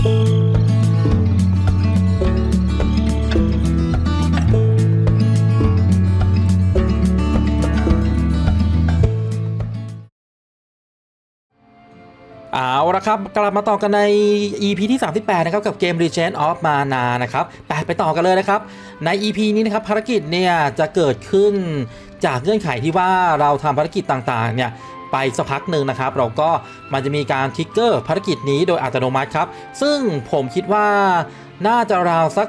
เอาละครับ กลับมาต่อกันใน EP ที่ 38 นะครับ กับเกม Legend of Mana นะครับไปไปต่อกันเลยนะครับ ใน EP นี้นะครับ ภารกิจเนี่ย จะเกิดขึ้นจากเงื่อนไขที่ว่าเราทำภารกิจต่าง ๆ เนี่ย ไปสักพักหนึ่งนะครับ เราก็มันจะมีการทิกเกอร์ภารกิจนี้โดยอัตโนมัติครับ ซึ่งผมคิดว่าน่าจะราวสัก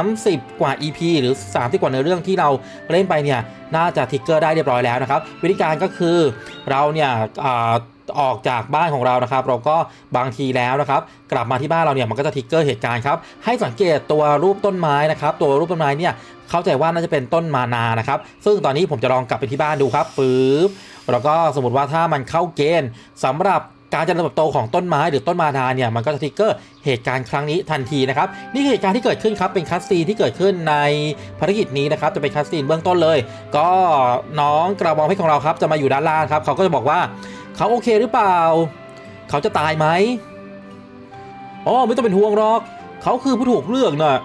30 กว่า EP หรือ 30 กว่าในเรื่องที่เราเล่นไปเนี่ย น่าจะทิกเกอร์ได้เรียบร้อยแล้วนะครับ วิธีการก็คือเราเนี่ยออกจากบ้านของเรานะครับ เราก็บางทีแล้วนะครับ กลับมาที่บ้านเราเนี่ยมันก็จะทิกเกอร์เหตุการณ์ครับ ให้สังเกตตัวรูปต้นไม้นะครับ ตัวรูปต้นไม้เนี่ยเข้าใจว่าน่าจะเป็นต้นมานานะครับ ซึ่งตอนนี้ผมจะลองกลับไปที่บ้านดูครับฟืบ แล้วก็สมมติว่าถ้ามันเข้าเกณฑ์สำหรับการเจริญเติบโตของต้นไม้หรือต้นมานาเนี่ยมันก็จะทิกเกอร์เหตุการณ์ครั้งนี้ทันทีนะครับนี่คือเหตุการณ์ที่เกิดขึ้นครับเป็นคัสซีนที่เกิดขึ้นในภารกิจนี้นะครับจะเป็นคัสซีนเบื้องต้นเลย ก็น้องกระบองเพชรของเราครับจะมาอยู่ด้านล่างครับเขาก็จะบอกว่าเขาโอเคหรือเปล่า เขาจะตายไหมอ๋อไม่ต้องเป็นห่วงหรอก เขาคือผู้ถูกเลือกน่ะ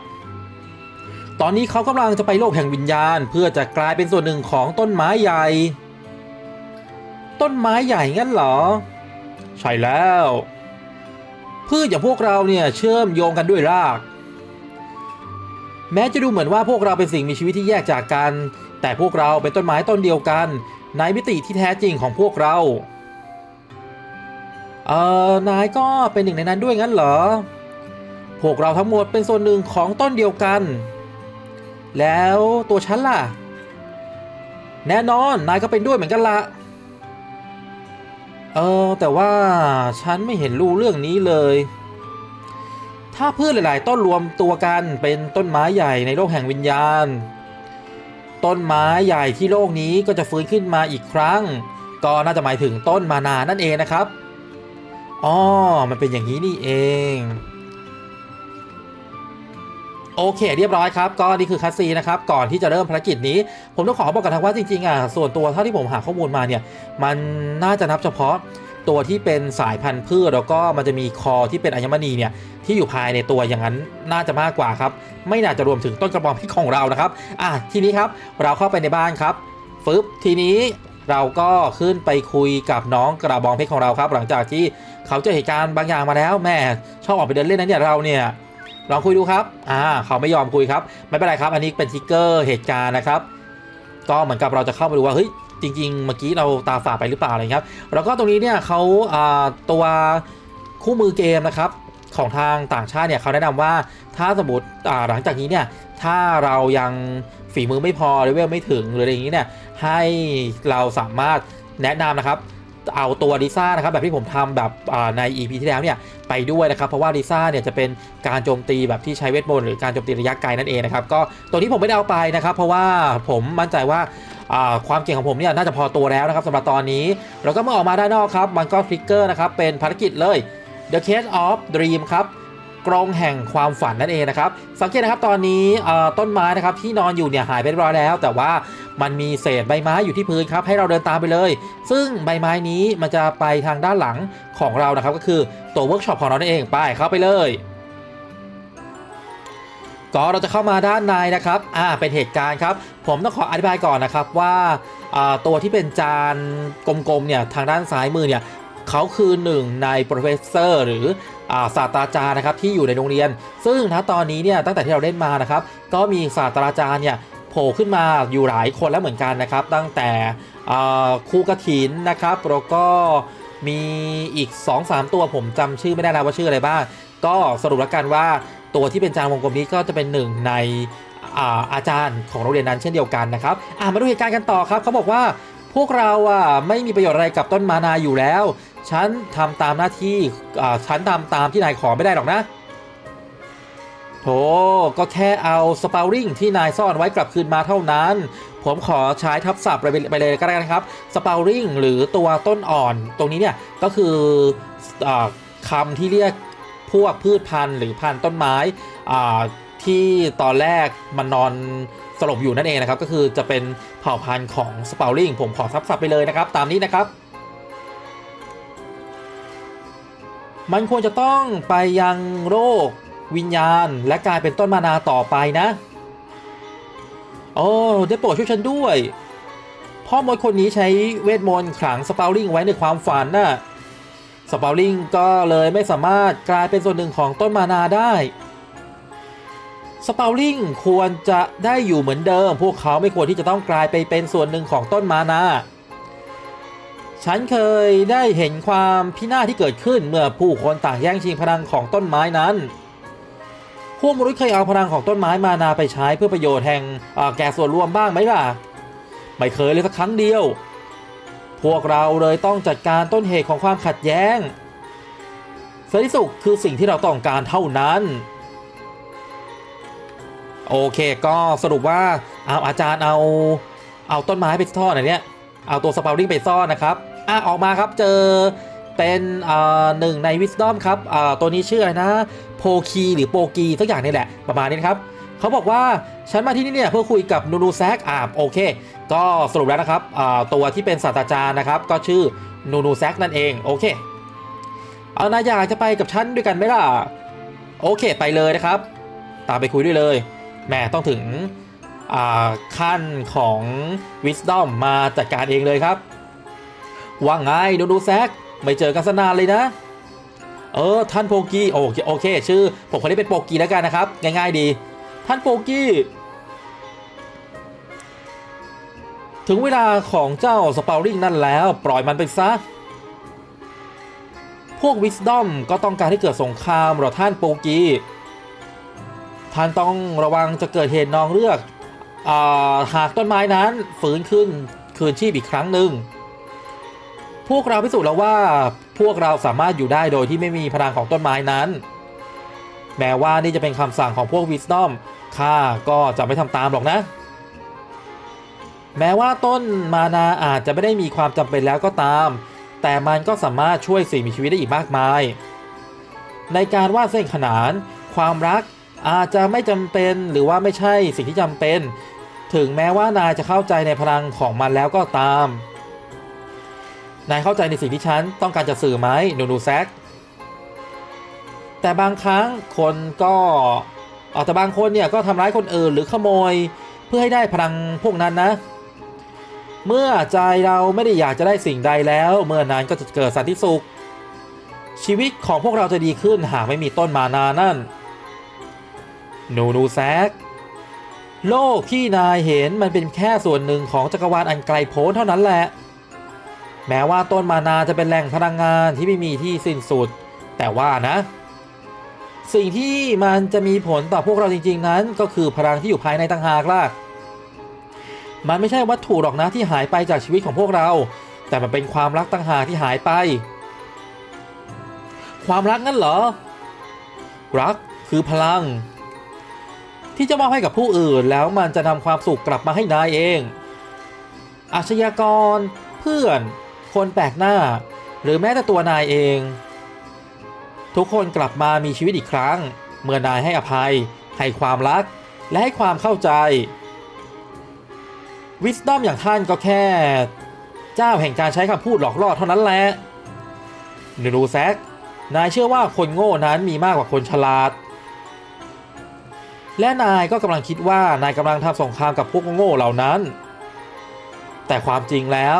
ตอนนี้เขากำลังจะไปโลกแห่งวิญญาณ เพื่อจะกลายเป็นส่วนหนึ่งของต้นไม้ใหญ่ ต้นไม้ใหญ่งั้นเหรอ ใช่แล้ว พืชอย่างพวกเราเนี่ยเชื่อมโยงกันด้วยราก แม้จะดูเหมือนว่าพวกเราเป็นสิ่งมีชีวิตที่แยกจากกัน แต่พวกเราเป็นต้นไม้ต้นเดียวกัน ในมิติที่แท้จริงของพวกเรา เอ่อนายก็เป็นหนึ่งในนั้นด้วยงั้นเหรอ พวกเราทั้งหมดเป็นส่วนหนึ่งของต้นเดียวกัน แล้วตัวฉันล่ะ แน่นอนนายก็เป็นด้วยเหมือนกันละ เออแต่ว่าฉันไม่เห็นรู้เรื่องนี้เลย ถ้าพืชหลาย ๆ ต้นรวมตัวกันเป็นต้นไม้ใหญ่ในโลกแห่งวิญญาณ ต้นไม้ใหญ่ที่โลกนี้ก็จะฟื้นขึ้นมาอีกครั้ง ก็น่าจะหมายถึงต้นมานานั่นเองนะครับอ๋อมันเป็นอย่างนี้นี่เอง โอเค เรียบร้อยครับก็นี่คือคัสซีนะครับก่อนที่จะเริ่มภารกิจนี้ ผมต้องขอบอกกันทางว่าจริงๆอะส่วนตัวเท่าที่ผมหาข้อมูลมาเนี่ยมันน่าจะนับเฉพาะตัวที่เป็นสายพันธุ์พืชแล้วก็มันจะมีคอที่เป็นอัญมณีเนี่ยที่อยู่ภายในตัวอย่างนั้นน่าจะมากกว่าครับ ไม่น่าจะรวมถึงต้นกระบองเพชรของเรานะครับอะทีนี้ครับเราเข้าไปในบ้านครับฟึบทีนี้เราก็ขึ้นไปคุยกับน้องกระบองเพชรของเราครับ หลังจากที่เขาเจอเหตุการณ์บางอย่างมาแล้วแม่ชอบออกไปเดินเล่นนะเนี่ยเราเนี่ย ลองคุยดูครับ อ่า เขาไม่ยอมคุยครับ ไม่เป็นไรครับ อันนี้เป็นทิกเกอร์เหตุการณ์นะครับ ก็เหมือนกับเราจะเข้าไปดูว่า เฮ้ย จริง ๆ เมื่อกี้เราตาฝาดไปหรือเปล่าอะไรครับ แล้วก็ตรงนี้เนี่ยเขาอ่าตัวคู่มือเกมนะครับ ของทางต่างชาติเนี่ยเขาแนะนำว่า ถ้าสมมติอ่าหลังจากนี้เนี่ย ถ้าเรายังฝีมือไม่พอเลเวลไม่ถึงหรืออะไรอย่างนี้เนี่ย ให้เราสามารถแนะนำนะครับ เอาตัวลิซ่านะครับแบบที่ผมทำแบบใน EP ที่แล้วเนี่ยไปด้วยนะครับเพราะว่าลิซ่าเนี่ยจะเป็นการโจมตีแบบที่ใช้เวทมนต์หรือการโจมตีระยะไกลนั่นเองนะครับก็ตัวนี้ผมไม่ได้เอาไปนะครับ เพราะว่าผมมั่นใจว่าอ่าความเก่งของผมเนี่ยน่าจะพอตัวแล้วนะครับสำหรับตอนนี้ แล้วก็เมื่อออกมาด้านนอกครับมันก็ทริกเกอร์นะครับเป็นภารกิจเลย The Case of Dream ครับ กรงแห่งความฝันนั่นเองนะครับ สังเกตนะครับตอนนี้ต้นไม้นะครับที่นอนอยู่เนี่ยหายไปเรียบร้อยแล้ว แต่ว่ามันมีเศษใบไม้อยู่ที่พื้นครับให้เราเดินตามไปเลย ซึ่งใบไม้นี้มันจะไปทางด้านหลังของเรานะครับ ก็คือตัวเวิร์กช็อปของเรานั่นเองไปเข้าไปเลยก็เราจะเข้ามาด้านในนะครับอ่าเป็นเหตุการณ์ครับ ผมต้องขออธิบายก่อนนะครับว่าตัวที่เป็นจานกลมๆเนี่ยทางด้านซ้ายมือเนี่ย เขาคือหนึ่งในโปรเฟสเซอร์หรือศาสตราจารย์นะครับที่อยู่ในโรงเรียน ซึ่งณตอนนี้เนี่ยตั้งแต่ที่เราเล่นมานะครับก็มีศาสตราจารย์เนี่ยโผล่ขึ้นมาอยู่หลายคนแล้วเหมือนกันนะครับ ตั้งแต่ครูกระถินนะครับแล้วก็มีอีก 2-3 ตัวผมจำชื่อไม่ได้แล้วว่าชื่ออะไรบ้าง ก็สรุปแล้วกันว่าตัวที่เป็นจานวงกลมนี้ก็จะเป็นหนึ่งในอาอาจารย์ของโรงเรียนนั้นเช่นเดียวกันนะครับมาดูเหตุการณ์กันต่อครับเขาบอกว่าพวกเราอะไม่มีประโยชน์อะไรกับต้นมานาอยู่แล้ว ฉันทำตามหน้าที่อ่าฉันทำตามที่นายขอไม่ได้หรอกนะโถก็แค่เอาสปาริงที่นายซ่อนไว้กลับคืนมาเท่านั้น ผมขอใช้ทับศัพท์ไปเลยก็ได้นะครับสปาริงหรือตัวต้นอ่อนตรงนี้เนี่ยก็คืออคำที่เรียกพวกพืชพันธุ์หรือพันธุ์ต้นไม้ที่ตอนแรกมันนอนสลบอยู่นั่นเองนะครับ ก็คือจะเป็นเผ่าพันธุ์ของสปาริงผมขอทับศัพท์ไปเลยนะครับ ตามนี้นะครับ มันควรจะต้องไปยังโรควิญญาณ และกลายเป็นต้นมานาต่อไปนะ โอ้ได้โปรดช่วยฉันด้วย พ่อมดคนนี้ใช้เวทมนต์ขลังสปาลิงไว้ในความฝันน่ะสปาลิงก็เลยไม่สามารถกลายเป็นส่วนหนึ่งของต้นมานาได้สปาลิงควรจะได้อยู่เหมือนเดิม พวกเขาไม่ควรที่จะต้องกลายไปเป็นส่วนหนึ่งของต้นมานา ฉันเคยได้เห็นความพินาศที่เกิดขึ้นเมื่อผู้คนต่างแย่งชิงพลังของต้นไม้นั้น พวกมนุษย์เคยเอาพลังของต้นไม้มานาไปใช้เพื่อประโยชน์แห่งอ่อแก่ส่วนรวมบ้างไหมล่ะ ไม่เคยเลยสักครั้งเดียว พวกเราเลยต้องจัดการต้นเหตุของความขัดแย้งสันติสุขคือสิ่งที่เราต้องการเท่านั้น โอเคก็สรุปว่าเอาอาจารย์เอาเอาต้นไม้ไปซ่อนอันเนี้ยเอาตัวสปาริงไปซ่อนนะครับ อะออกมาครับเจอเป็นอ่าหนึ่งในวิส d อมครับอ่าตัวนี้ชื่ออะไรนะโพคีหรือโปกีสักอย่างนี่แหละประมาณนี้ครับเขาบอกว่าฉันมาที่นี่เนี่ยเพื่อคุยกับนูนูแซกอ่าโอเค ก็สรุปแล้วนะครับอ่าตัวที่เป็นศาสตราจารย์นะครับ ก็ชื่อนูนูแซกนั่นเองโอเค เอานายอยากจะไปกับฉันด้วยกันไหมล่ะโอเคไปเลยนะครับ ตามไปคุยด้วยเลยแม่ต้องถึงขั้นของ Wisdom มาจัดการเองเลยครับ ว่าไงดูดูแซกไม่เจอกันสนานเลยนะ เออ ท่านโปกีโอเคโอเค ชื่อ ผมคนนี้เป็นโปกี้แล้วกันนะครับ ง่ายๆดี ท่านโปกี้ ถึงเวลาของเจ้าสปาริงนั่นแล้ว ปล่อยมันไปซะ พวกวิส d อมก็ต้องการให้เกิดสงครามหรอท่านโปกี้ ท่านต้องระวังจะเกิดเหตุนองเลือกอหากต้นไม้นั้นฟื้นขึ้นคืนชีพอีกครั้งหนึ่ง พวกเราพิสูจน์แล้วว่าพวกเราสามารถอยู่ได้โดยที่ไม่มีพลังของต้นไม้นั้น แม้ว่านี่จะเป็นคำสั่งของพวกวิสตอมข้าก็จะไม่ทำตามหรอกนะ แม้ว่าต้นมานาอาจจะไม่ได้มีความจำเป็นแล้วก็ตาม แต่มันก็สามารถช่วยสิ่งมีชีวิตได้อีกมากมาย ในการวาดเส้นขนาน ความรักอาจจะไม่จำเป็นหรือว่าไม่ใช่สิ่งที่จำเป็น ถึงแม้ว่านายจะเข้าใจในพลังของมันแล้วก็ตาม นายเข้าใจในสิ่งที่ฉันต้องการจะสื่อไหมหนูนูแซกแต่บางครั้งคนก็เอาแต่บางคนเนี่ยก็ทำร้ายคนอื่นหรือขโมยเพื่อให้ได้พลังพวกนั้นนะ เมื่อใจเราไม่ได้อยากจะได้สิ่งใดแล้ว เมื่อนั้นก็จะเกิดสันติสุข ชีวิตของพวกเราจะดีขึ้นหากไม่มีต้นมานานั่นหนูนูแซกโลกที่นายเห็นมันเป็นแค่ส่วนหนึ่งของจักรวาลอันไกลโพ้นเท่านั้นแหละ แม้ว่าต้นมานาจะเป็นแหล่งพลังงานที่ไม่มีที่สิ้นสุด แต่ว่านะ สิ่งที่มันจะมีผลต่อพวกเราจริง ๆ นั้น ก็คือพลังที่อยู่ภายในต่างหากล่ะมันไม่ใช่วัตถุหรอกนะที่หายไปจากชีวิตของพวกเรา แต่มันเป็นความรักต่างหากที่หายไป ความรักงั้นเหรอ รักคือพลัง ที่จะมอบให้กับผู้อื่นแล้วมันจะนำความสุขกลับมาให้นายเอง อาชญากรเพื่อน คนแปลกหน้า หรือแม้แต่ตัวนายเอง ทุกคนกลับมามีชีวิตอีกครั้ง เมื่อนายให้อภัย ให้ความรัก และให้ความเข้าใจวิส d อมอย่างท่านก็แค่ เจ้าแห่งการใช้คำพูดหลอกล่อเท่านั้นแหละนูนูแซกนายเชื่อว่าคนโง่นั้นมีมากกว่าคนฉลาด และนายก็กำลังคิดว่านายกำลังทำสงครามกับพวกโง่เหล่านั้น แต่ความจริงแล้ว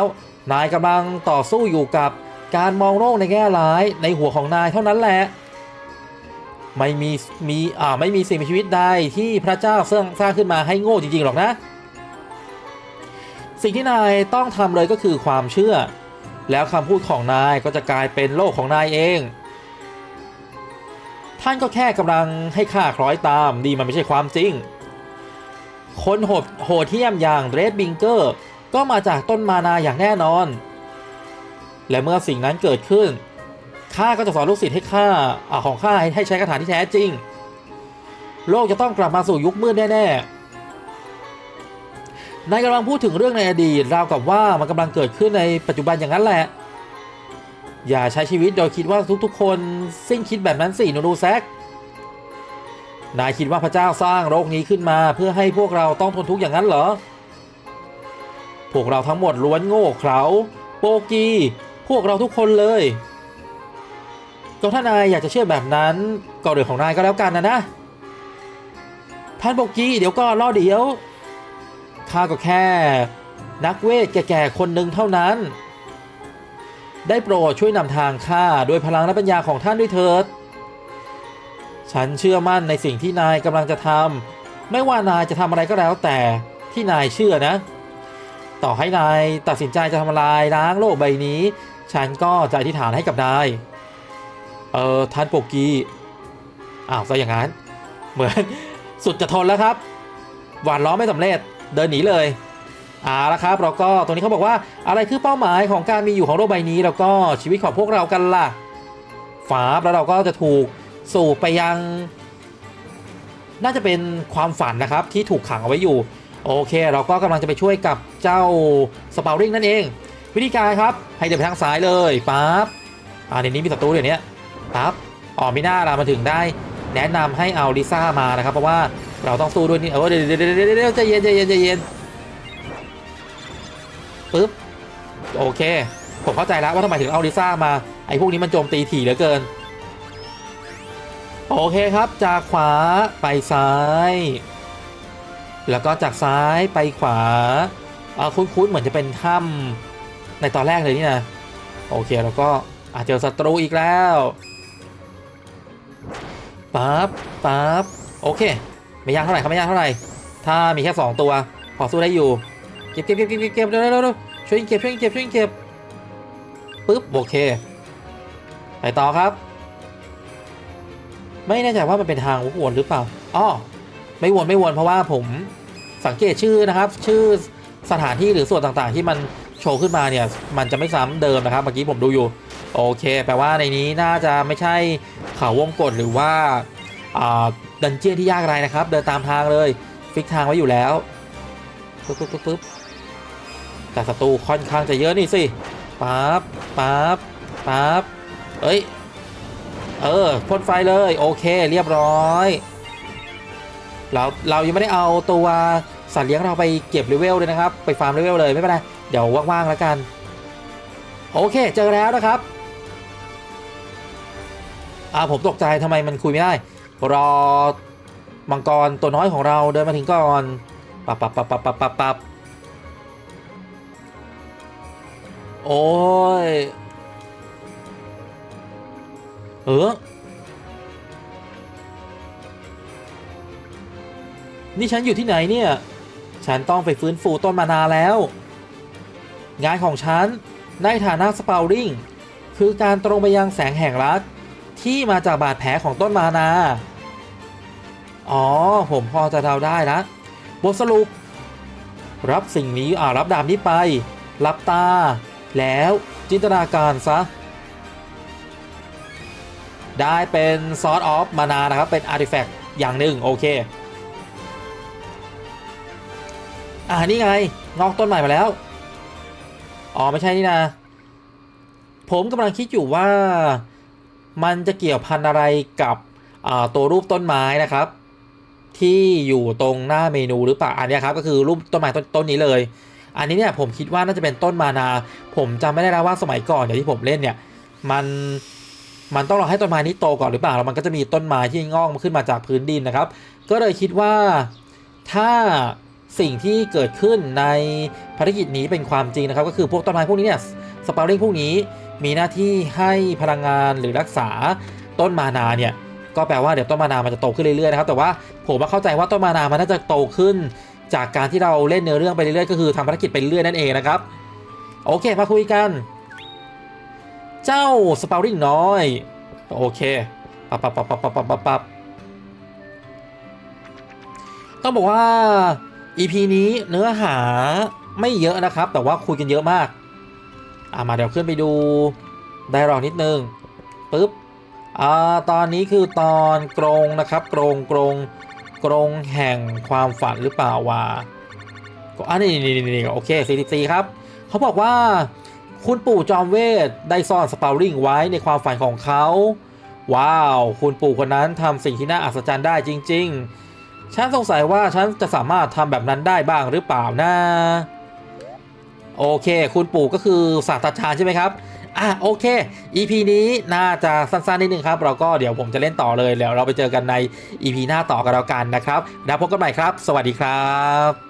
นายกำลังต่อสู้อยู่กับการมองโลกในแง่ร้ายในหัวของนายเท่านั้นแหละ ไม่มีมีอ่าไม่มีสิ่งมีชีวิตใดที่พระเจ้าสร้างสร้างขึ้นมาให้โง่จริงๆหรอกนะ สิ่งที่นายต้องทำเลยก็คือความเชื่อ แล้วคำพูดของนายก็จะกลายเป็นโลกของนายเอง ท่านก็แค่กำลังให้ข้าคล้อยตามดีมันไม่ใช่ความจริงคนโหดโหดเที่ยมอย่างเรดบิงเกอร์ ก็มาจากต้นมานาอย่างแน่นอน และเมื่อสิ่งนั้นเกิดขึ้นข้าก็จะสอนลูกศิษย์ให้ข้าอาของข้าให้ให้ใช้คาถาที่แท้จริง โลกจะต้องกลับมาสู่ยุคมืดแน่ๆนายกำลังพูดถึงเรื่องในอดีตราวกับว่ามันกำลังเกิดขึ้นในปัจจุบันอย่างนั้นแหละ อย่าใช้ชีวิตโดยคิดว่าทุกๆ คนสิ้นคิดแบบนั้นสิหนูดูแซกนายคิดว่าพระเจ้าสร้างโลกนี้ขึ้นมาเพื่อให้พวกเราต้องทนทุกข์อย่างนั้นเหรอ พวกเราทั้งหมดล้วนโง่เขลาโปกี พวกเราทุกคนเลยก็ถ้านายอยากจะเชื่อแบบนั้นก็เรื่องของนายก็แล้วกันนะนะ ท่านโบกี้เดี๋ยวก็รอเดี๋ยวข้าก็แค่ นักเวทแก่ๆคนหนึ่งเท่านั้น ได้โปรดช่วยนำทางข้าด้วยพลังและปัญญาของท่านด้วยเถิด ฉันเชื่อมั่นในสิ่งที่นายกำลังจะทำไม่ว่านายจะทำอะไรก็แล้วแต่ที่นายเชื่อนะ ต่อให้นายตัดสินใจจะทำลายล้างโลกใบนี้ ฉันก็จะอธิษฐานให้กับนาย เออท่านโปกกีอ้าวซะอย่างนั้น เหมือนสุดจะทนแล้วครับ หวานล้อมไม่สำเร็จเดินหนีเลยเอาละครับเราก็ตรงนี้เขาบอกว่าอะไรคือเป้าหมายของการมีอยู่ของโลกใบนี้ แล้วก็ชีวิตของพวกเรากันล่ะฝาบแล้วเราก็จะถูกสู่ไปยัง น่าจะเป็นความฝันนะครับที่ถูกขังเอาไว้อยู่ โอเค เราก็กำลังจะไปช่วยกับเจ้าสปาริงนั่นเอง วิธีการครับ ให้เดินไปทางซ้ายเลยปั๊บอ่าในนี้มีศัตรูเดี๋ยวนี้ปั๊บอ๋อมีหน้าเรามาถึงได้ แนะนำให้เอาลิซ่ามานะครับ เพราะว่าเราต้องสู้ด้วยนี่เออเดี๋ยวเดี๋ยวเดี๋ยวเดี๋ยวใจเย็นใจเย็นใจเย็นปึ๊บโอเค ผมเข้าใจแล้วว่าทำไมถึงเอาลิซ่ามาไอ้พวกนี้มันโจมตีถี่เหลือเกิน โอเคครับจากขวาไปซ้าย แล้วก็จากซ้ายไปขวาเออคุ้นๆเหมือนจะเป็นถ้ำในตอนแรกเลยนี่นะโอเคแล้วก็อาจเจอศัตรูอีกแล้วปั๊บปั๊บโอเค ไม่ยากเท่าไหร่ครับไม่ยากเท่าไหร่ ถ้ามีแค่ 2 ตัวพอสู้ได้อยู่ เก็บเก็บเก็บเก็บเก็บเก็บเร็วเร็วช่วยเก็บช่วยเก็บช่วยเก็บปึ๊บโอเค ไปต่อครับ ไม่แน่ใจว่ามันเป็นทางวนหรือเปล่าอ๋อ ไม่วนไม่วนเพราะว่าผมสังเกตชื่อนะครับ ชื่อสถานที่หรือส่วนต่างๆ ที่มันโชว์ขึ้นมาเนี่ย มันจะไม่ซ้ำเดิมนะครับ เมื่อกี้ผมดูอยู่ โอเค แปลว่าในนี้น่าจะไม่ใช่เขาวงกฏหรือว่าดันเจี้ยนที่ยากอะไรนะครับ เดินตามทางเลย ฟิกทางไว้อยู่แล้วปึ๊บปึ๊บปึ๊บปึ๊บแต่ศัตรูค่อนข้างจะเยอะนี่สิปั๊บปั๊บปั๊บเอ้ย เออพ่นไฟเลย โอเค เรียบร้อย เราเรายังไม่ได้เอาตัวสัตว์เลี้ยงเราไปเก็บเลเวลเลยนะครับ ไปฟาร์มเลเวลเลยไม่เป็นไรเดี๋ยวว่างๆแล้วกัน โอเคเจอแล้วนะครับอ่าผมตกใจทำไมมันคุยไม่ได้ รอมังกรตัวน้อยของเราเดินมาถึงก่อนปับปับปับปับปับปับปับโอ้ยเออ นี่ฉันอยู่ที่ไหนเนี่ย ฉันต้องไปฟื้นฟูต้นมานาแล้ว งานของฉันในฐานะสปาวริงคือการตรงไปยังแสงแห่งรักที่มาจากบาดแผลของต้นมานา อ๋อ ผมพอจะเดาได้นะบทสรุป รับสิ่งนี้อ่ารับดาบนี้ไป รับตา แล้วจินตนาการซะ ได้เป็นซอสออฟมานานะครับ เป็นอาร์ติแฟกต์อย่างหนึ่งโอเค อ่านี่ไงงอกต้นใหม่มาแล้ว อ๋อไม่ใช่นี่นะ ผมกำลังคิดอยู่ว่ามันจะเกี่ยวพันอะไรกับตัวรูปต้นไม้นะครับ ที่อยู่ตรงหน้าเมนูหรือเปล่าอันนี้ครับก็คือรูปต้นไม้ต้นต้นนี้เลย อันนี้เนี่ยผมคิดว่าน่าจะเป็นต้นมานา ผมจำไม่ได้แล้วว่าสมัยก่อนอย่างที่ผมเล่นเนี่ยมันมันต้องรอให้ต้นไม้นี้โตก่อนหรือเปล่าแล้วมันก็จะมีต้นไม้ที่งอกขึ้นมาจากพื้นดินนะครับ ก็เลยคิดว่าถ้า สิ่งที่เกิดขึ้นในภารกิจนี้เป็นความจริงนะครับ ก็คือพวกต้นไม้พวกนี้เนี่ยสปาริงพวกนี้มีหน้าที่ให้พลังงานหรือรักษาต้นมานาเนี่ยก็แปลว่าเดี๋ยวต้นมานามันจะโตขึ้นเรื่อยๆนะครับ แต่ว่าผมเข้าใจว่าต้นมานามันน่าจะโตขึ้น จากการที่เราเล่นเนื้อเรื่องไปเรื่อยๆก็คือทำภารกิจไปเรื่อยนั่นเองนะครับ โอเคมาคุยกัน เจ้าสปาริงน้อย โอเคปับปับปับปับปับปับต้องบอกว่า EP นี้เนื้อหาไม่เยอะนะครับ แต่ว่าคุยกันเยอะมากอ่ามาเดี๋ยวขึ้นไปดูได้รองนิดนึงปึ๊บอ่าตอนนี้คือตอนกรงนะครับ กรงกรงกรงแห่งความฝันหรือเปล่าวะก็อันนี้นี่นี่โอเค44ครับ เขาบอกว่าคุณปู่จอมเวทได้ซ่อนสปาริงไว้ในความฝันของเขา ว้าว คุณปู่คนนั้นทำสิ่งที่น่าอัศจรรย์ได้จริง ๆ ฉันสงสัยว่าฉันจะสามารถทำแบบนั้นได้บ้างหรือเปล่านะ โอเค คุณปู่ก็คือศาสตราจารย์ใช่ไหมครับ อะโอเค EP นี้น่าจะสั้นๆนิดนึงครับ เราก็เดี๋ยวผมจะเล่นต่อเลย แล้วเราไปเจอกันใน EP หน้าต่อกันแล้วกันนะครับแล้วพบกันใหม่ครับ สวัสดีครับ